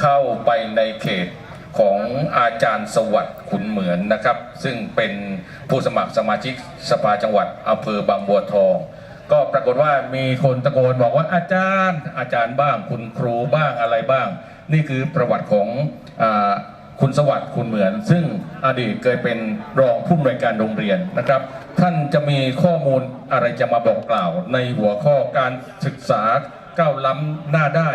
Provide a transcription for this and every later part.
เข้าไปในเขตของอาจารย์สวัสดิ์ขุนเหมือนนะครับ ซึ่งเป็นผู้สมัครสมาชิกสภาจังหวัดอำเภอบางบัวทอง ก็ปรากฏว่ามีคนตะโกนบอกว่าอาจารย์ อาจารย์บ้าง คุณครูบ้างอะไรบ้าง นี่คือประวัติของอคุณสวัสดิ์คุณเหมือน ซึ่งอดีตเคยเป็นรองผู้อำนวยการโรงเรียนนะครับ ท่านจะมีข้อมูลอะไรจะมาบอกกล่าว ในหัวข้อการศึกษาก้าวล้ำหน้าได้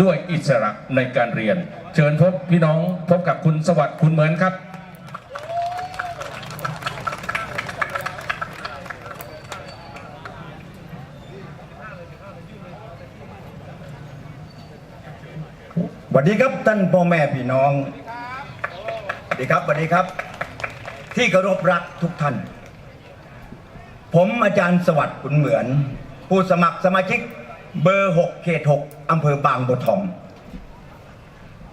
ด้วยอิสระในการเรียน เชิญพบพี่น้องพบกับคุณสวัสดิ์คุณเหมือนครับสวัสดีครับท่านพ่อแม่พี่น้องสวัสดีครับสวัสดีครับ ที่เคารพรักทุกท่าน ผมอาจารย์สวัสดิ์ขุนเหมือน ผู้สมัครสมาชิก เบอร์6เขต6อำเภอบางบัวทอง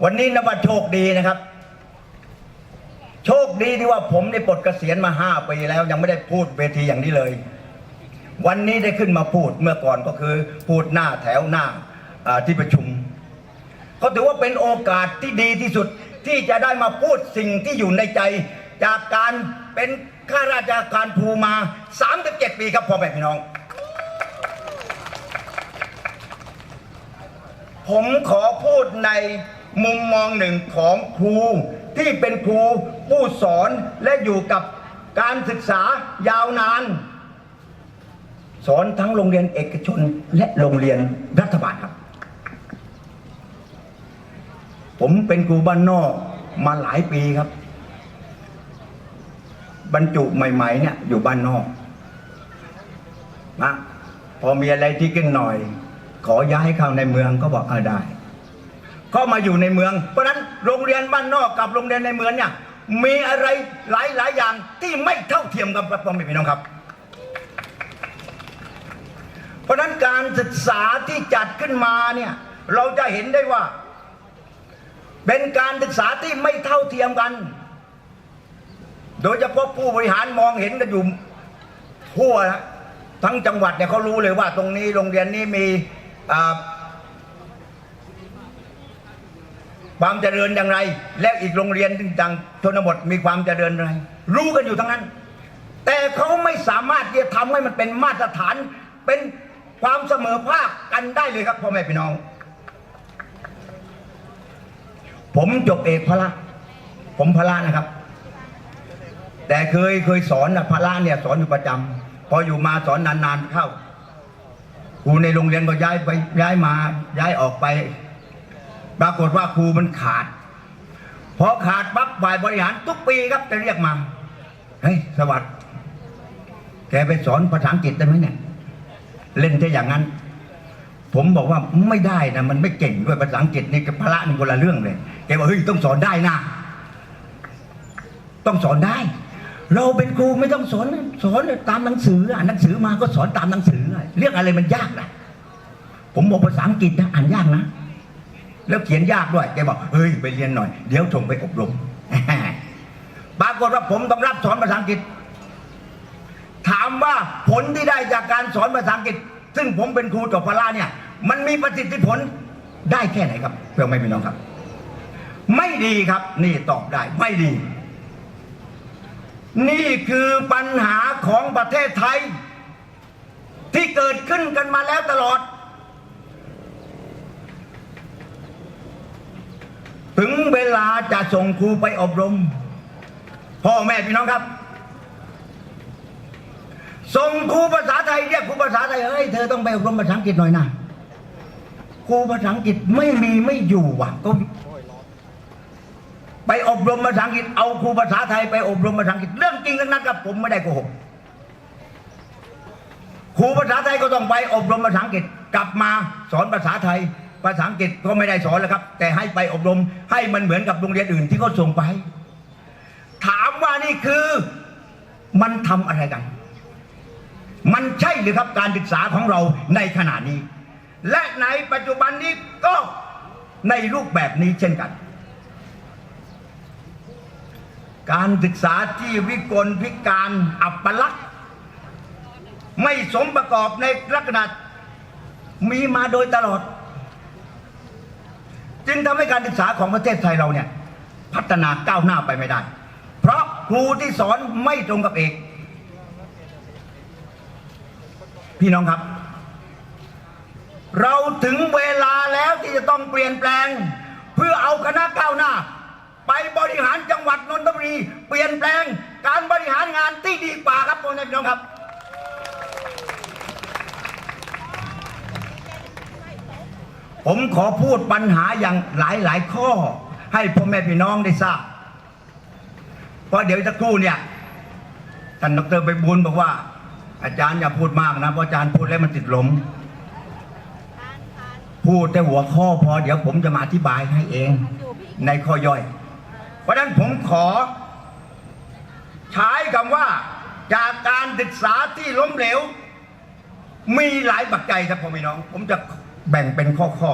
วันนี้นับว่าโชคดีนะครับ โชคดีที่ว่าผมได้ปลดเกษียณมาห้าปีแล้วยังไม่ได้พูดเวทีอย่างนี้เลย วันนี้ได้ขึ้นมาพูดเมื่อก่อนก็คือ พูดหน้าแถวหน้าอ่าที่ประชุม ก็ถือว่าเป็นโอกาสที่ดีที่สุดที่จะได้มาพูดสิ่งที่อยู่ในใจ จากการเป็นข้าราชการภูมา 37 ปีครับพ่อแม่พี่น้อง ผมขอพูดในมุมมองหนึ่งของครูที่เป็นครูผู้สอนและอยู่กับการศึกษายาวนาน สอนทั้งโรงเรียนเอกชนและโรงเรียนรัฐบาลครับ ผมเป็นครูบ้านนอกมาหลายปีครับ บรรจุใหม่ ๆ เนี่ยอยู่บ้านนอกนะพอมีอะไรที่ขึ้นหน่อย ขอย้ายเข้าในเมืองก็บอกเออได้ ก็มาอยู่ในเมือง เพราะฉะนั้นโรงเรียนบ้านนอกกับโรงเรียนในเมืองเนี่ยมีอะไรหลายๆอย่างที่ไม่เท่าเทียมกันครับพ่อแม่พี่น้องครับ เพราะฉะนั้นการศึกษาที่จัดขึ้นมาเนี่ยเราจะเห็นได้ว่า เป็นการศึกษาที่ไม่เท่าเทียมกัน โดยเฉพาะผู้บริหารมองเห็นกันอยู่ทั่วทั้งจังหวัดเนี่ยเขารู้เลยว่าตรงนี้โรงเรียนนี้มี ความเจริญอย่างไร และอีกโรงเรียนต่างชนบทมีความเจริญอะไร รู้กันอยู่ทั้งนั้น แต่เขาไม่สามารถที่จะทำให้มันเป็นมาตรฐานเป็นความเสมอภาคกันได้เลยครับพ่อแม่พี่น้อง ผมจบเอกพละ ผมพละนะครับ แต่เคยเคยสอนนะพละเนี่ยสอนอยู่ประจำพออยู่มาสอนนานๆเข้า ครูในโรงเรียนก็ย้ายไปย้ายมาย้ายออกไป ปรากฏว่าครูมันขาด พอขาดปั๊บฝ่ายบริหารทุกปีครับจะเรียกมาเฮ้ยสวัสดิ์แกไปสอนภาษาอังกฤษได้ไหมเนี่ย เล่นแค่อย่างนั้น ผมบอกว่าไม่ได้นะมันไม่เก่งด้วยภาษาอังกฤษนี่กับพละนี่คนละเรื่องเลยแกบอกเฮ้ยต้องสอนได้นะต้องสอนได้ เราเป็นครูไม่ต้องสอนสอนตามหนังสืออ่านหนังสือมาก็สอนตามหนังสือเรื่องอะไรมันยากนะผมบอกภาษาอังกฤษนะอ่านยากนะแล้วเขียนยากด้วยแกบอกเฮ้ยไปเรียนหน่อย เดี๋ยวส่งไปอบรมปรากฏว่าผมต้องรับสอนภาษาอังกฤษ ถามว่าผลที่ได้จากการสอนภาษาอังกฤษ ซึ่งผมเป็นครูจบพละเนี่ย มันมีประสิทธิผลได้แค่ไหนครับเพื่อนไม่พี่น้องครับ ไม่ดีครับ นี่ตอบได้ ไม่ดี นี่คือปัญหาของประเทศไทย ที่เกิดขึ้นกันมาแล้วตลอด ถึงเวลาจะส่งครูไปอบรม พ่อแม่พี่น้องครับ ส่งครูภาษาไทยเรียกครูภาษาไทยเฮ้ยเธอต้องไปอบรมภาษาอังกฤษหน่อยนะครูภาษาอังกฤษไม่มีไม่อยู่ว่ะก็ ไปอบรมภาษาอังกฤษเอาครูภาษาไทยไปอบรมภาษาอังกฤษเรื่องจริงทั้งนั้นครับผมไม่ได้โกหกครูภาษาไทยก็ต้องไปอบรมภาษาอังกฤษกลับมาสอนภาษาไทย ภาษาอังกฤษก็ไม่ได้สอนแล้วครับ แต่ให้ไปอบรมให้มันเหมือนกับโรงเรียนอื่นที่เขาส่งไป ถามว่านี่คือมันทำอะไรกัน มันใช่หรือครับการศึกษาของเราในขณะนี้ และในปัจจุบันนี้ก็ในรูปแบบนี้เช่นกัน การศึกษาที่วิกลพิการอัปลักษณ์ ไม่สมประกอบในลักษณะมีมาโดยตลอด จึงทำให้การศึกษาของประเทศไทยเราเนี่ย พัฒนาก้าวหน้าไปไม่ได้ เพราะครูที่สอนไม่ตรงกับเอก พี่น้องครับ เราถึงเวลาแล้วที่จะต้องเปลี่ยนแปลง เพื่อเอาคณะก้าวหน้า ไปบริหารจังหวัดนนทบุรีเปลี่ยนแปลงการบริหารงานที่ดีกว่าครับพ่อแม่พี่น้องครับ ผมขอพูดปัญหาอย่างหลายหลายข้อ ให้พ่อแม่พี่น้องได้ทราบเพราะเดี๋ยวสักครู่เนี่ยท่านดรไปบุญบอกว่า อาจารย์อย่าพูดมากนะเพราะอาจารย์พูดแล้วมันติดหลมพูดแต่หัวข้อพอเดี๋ยวผมจะมาอธิบายให้เองในข้อย่อย ราะฉะนั้นผมขอ ใช้คำว่าจากการศึกษาที่ล้มเหลว มีหลายปัจจัยครับพ่อพี่น้อง ผมจะแบ่งเป็นข้อข้อ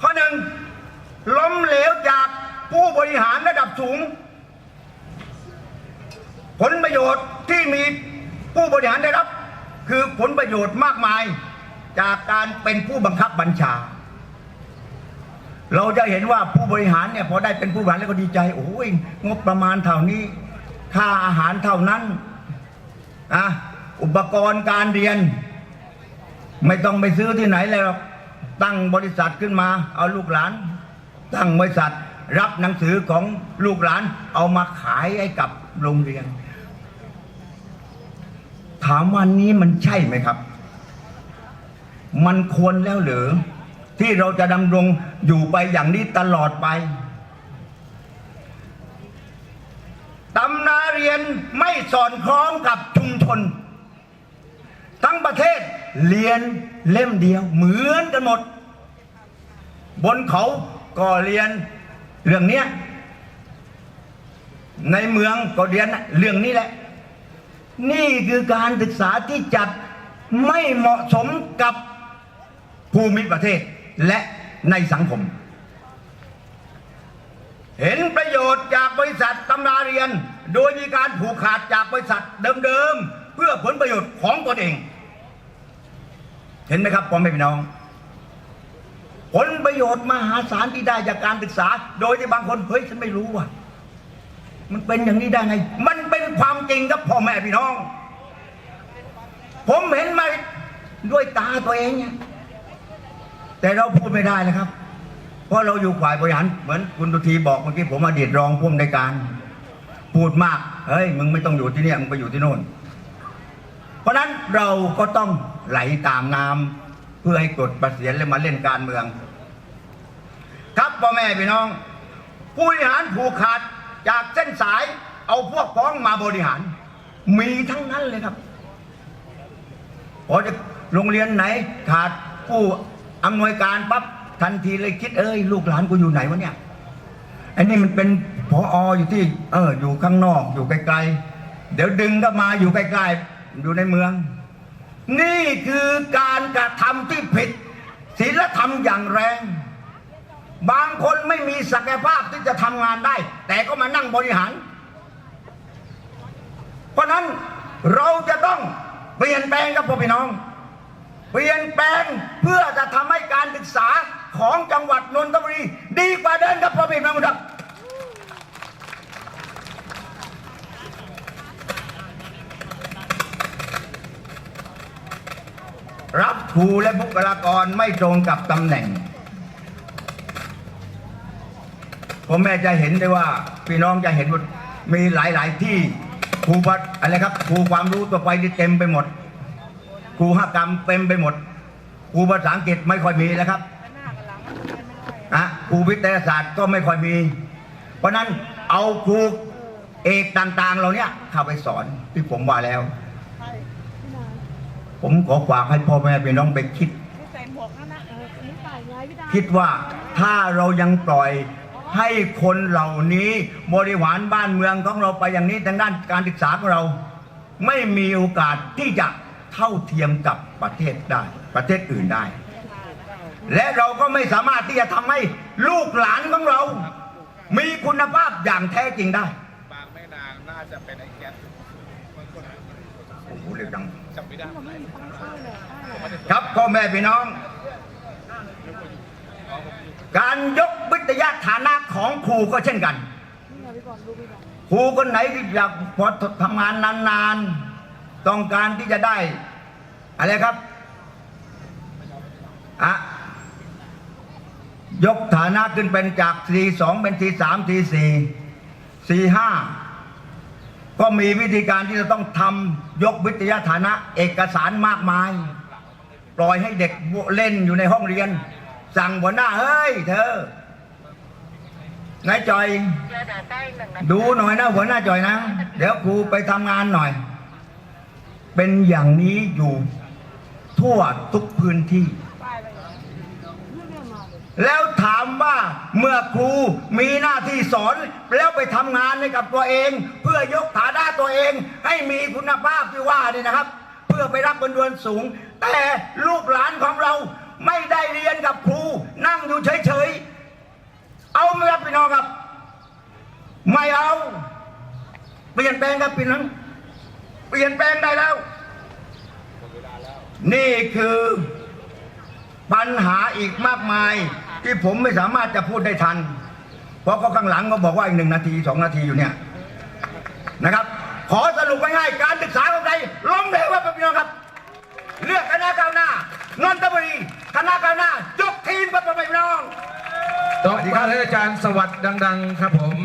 ข้อหนึ่งล้มเหลวจากผู้บริหารระดับสูง ผลประโยชน์ที่มีผู้บริหารได้รับ คือผลประโยชน์มากมายจากการเป็นผู้บังคับบัญชา เราจะเห็นว่าผู้บริหารเนี่ยพอได้เป็นผู้บริหารแล้วก็ดีใจโอ้ยงบประมาณเท่านี้ ค่าอาหารเท่านั้นอะอุปกรณ์การเรียน ไม่ต้องไปซื้อที่ไหนเลยหรอกตั้งบริษัทขึ้นมา เอาลูกหลาน ตั้งบริษัทรับหนังสือของลูกหลาน เอามาขายให้กับโรงเรียน ถามวันนี้มันใช่ไหมครับ มันควรแล้วหรือที่เราจะดำรง อยู่ไปอย่างนี้ตลอดไปตำนาเรียนไม่สอดคล้องกับชุมชน ทั้งประเทศเรียนเล่มเดียวเหมือนกันหมด บนเขาก็เรียนเรื่องนี้ในเมืองก็เรียนเรื่องนี้แหละ นี่คือการศึกษาที่จัดไม่เหมาะสมกับภูมิประเทศและ ในสังคม เห็นประโยชน์จากบริษัทตำราเรียน โดยมีการผูกขาดจากบริษัทเดิมๆ เพื่อผลประโยชน์ของตนเอง เห็นไหมครับพ่อแม่พี่น้อง ผลประโยชน์มหาศาลที่ได้จากการศึกษา โดยที่บางคนเฮ้ยฉันไม่รู้ว่ะมันเป็นอย่างนี้ได้ไง มันเป็นความจริงครับพ่อแม่พี่น้อง ผมเห็นมาด้วยตาตัวเองเนี่ย แต่เราพูดไม่ได้นะครับ เพราะเราอยู่ฝ่ายบริหารเหมือนคุณตุทีบอกเมื่อกี้ผมอดีตรองผู้อำนวยการ พูดมากเฮ้ยมึงไม่ต้องอยู่ที่นี่มึงไปอยู่ที่โน่น เพราะฉะนั้นเราก็ต้องไหลตามน้ำเพื่อให้กดประเสียนและมาเล่นการเมือง ครับพ่อแม่พี่น้อง ผู้บริหารผูกขาดจากเส้นสายเอาพวกพ้องมาบริหาร มีทั้งนั้นเลยครับพอจะโรงเรียนไหนขาดผู้ อำนวยการปั๊บทันทีเลยคิดเอ้ยลูกหลานกูอยู่ไหนวะเนี่ยไอ้นี่มันเป็นพอออยู่ที่ เออ อยู่ข้างนอกอยู่ไกลๆเดี๋ยวดึงก็มาอยู่ใกล้ๆอยู่ในเมือง นี่คือการกระทำที่ผิดศีลธรรมอย่างแรง บางคนไม่มีศักยภาพที่จะทำงานได้ แต่ก็มานั่งบริหาร เพราะนั้นเราจะต้องเปลี่ยนแปลงครับพ่อพี่น้อง เปลี่ยนแปลงเพื่อจะทำให้การศึกษาของจังหวัดนนทบุรี ดีกว่าเดิมครับพ่อพี่น้องครับรับครูและบุคลากรไม่ตรงกับตำแหน่ง ผมแม่จะเห็นได้ว่าพี่น้องจะเห็นว่ามีหลาย ๆ ที่ครูพัดอะไรครับครูความรู้ตัวไปที่เต็มไปหมด ครูห้ากรรมเต็มไปหมดครูภาษาอังกฤษไม่ค่อยมีแล้วครับอะครูวิทยาศาสตร์ก็ไม่ค่อยมี เพราะฉะนั้นเอาครูเอกต่างๆ เราเนี้ยเข้าไปสอนที่ผมว่าแล้ว ผมขอฝากให้พ่อแม่พี่น้องไปคิดใส่หมวกนั่นนะเออนี่ใส่ไว้พี่ดาคิดว่าถ้าเรายังปล่อยให้คนเหล่านี้บริหารบ้านเมืองของเราไปอย่างนี้ทางด้านการศึกษาของเรา ไม่มีโอกาสที่จะ เท่าเทียมกับประเทศได้ ประเทศอื่นได้ และเราก็ไม่สามารถที่จะทำให้ลูกหลานของเรา มีคุณภาพอย่างแท้จริงได้บางแม่นางน่าจะเป็นไอ้แก๊สโอ้โหเร็วจังจำไม่ได้มันไม่มีตั้งข้าวเลยได้เลยครับพ่อแม่พี่น้อง การยกวิทยาฐานะของครูก็เช่นกันนี่ไงพี่บอลดูพี่บอลครูคนไหนที่อยากพอทำงานนานๆ ต้องการที่จะได้ อะไรครับอะยกฐานะขึ้นเป็นจากทีสองเป็นทีสามทีสี่สี่ห้าก็มีวิธีการที่จะต้องทำยกวิทยาฐานะเอกสารมากมาย ปล่อยให้เด็กเล่นอยู่ในห้องเรียน สั่งหัวหน้าเฮ้ย เธอนายจอย ดูหน่อยนะหัวหน้าจอยนะ เดี๋ยวครูไปทำงานหน่อย เป็นอย่างนี้อยู่ทั่วทุกพื้นที่ แล้วถามว่าเมื่อครูมีหน้าที่สอน แล้วไปทำงานให้กับตัวเอง เพื่อยกฐานะตัวเอง ให้มีคุณภาพที่ว่านี่นะครับ เพื่อไปรับเงินเดือนสูง แต่ลูกหลานของเราไม่ได้เรียนกับครู นั่งอยู่เฉยๆ เอาไมครับพี่น้องครับ ไม่เอาเปลี่ยนแปลงครับพี่น้อง เปลี่ยนแปลงได้แล้ว นี่คือปัญหาอีกมากมาย ที่ผมไม่สามารถจะพูดได้ทัน เพราะก็ข้างหลังก็บอกว่าอีกหนึ่งนาทีสองนาทีอยู่เนี่ยนะครับ ขอสรุปง่ายๆการศึกษาของไทยล้มเหลวครับพี่น้องครับ เลือกคณะก้าวหน้านนทบุรีคณะก้าวหน้ายกทีมครับพี่น้อง ต่อมาให้อาจารย์สวัสดิ์ดัง ๆ ครับผม